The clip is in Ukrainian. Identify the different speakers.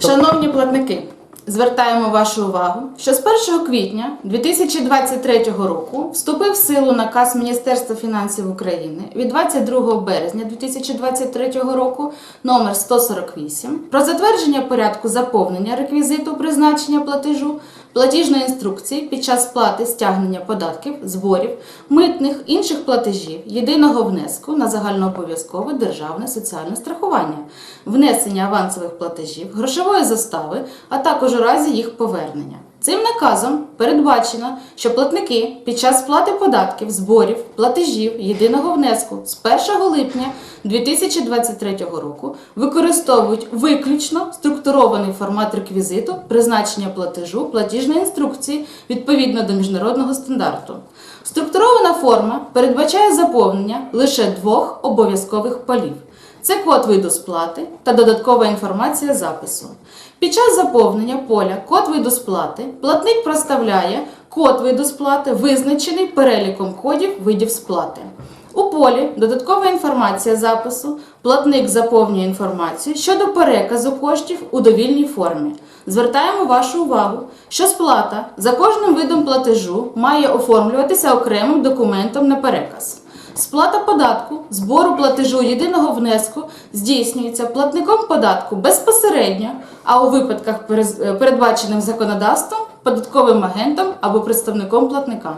Speaker 1: Шановні платники, звертаємо вашу увагу, що з 1 квітня 2023 року вступив в силу наказ Міністерства фінансів України від 22 березня 2023 року номер 148 про затвердження порядку заповнення реквізиту призначення платежу, платіжної інструкції під час сплати стягнення податків, зборів, митних інших платежів, єдиного внеску на загальнообов'язкове державне соціальне страхування, внесення авансових платежів, грошової застави, а також у разі їх повернення. Цим наказом передбачено, що платники під час сплати податків, зборів, платежів, єдиного внеску з 1 липня 2023 року використовують виключно структурований формат реквізиту призначення платежу платіжної інструкції відповідно до міжнародного стандарту. Структурована форма передбачає заповнення лише двох обов'язкових полів. Це код виду сплати та додаткова інформація запису. Під час заповнення поля код виду сплати платник проставляє код виду сплати, визначений переліком кодів видів сплати. У полі додаткова інформація запису. Платник заповнює інформацію щодо переказу коштів у довільній формі. Звертаємо вашу увагу, що сплата за кожним видом платежу має оформлюватися окремим документом на переказ. Сплата податку, збору платежу єдиного внеску здійснюється платником податку безпосередньо, а у випадках передбачених законодавством податковим агентом або представником платника.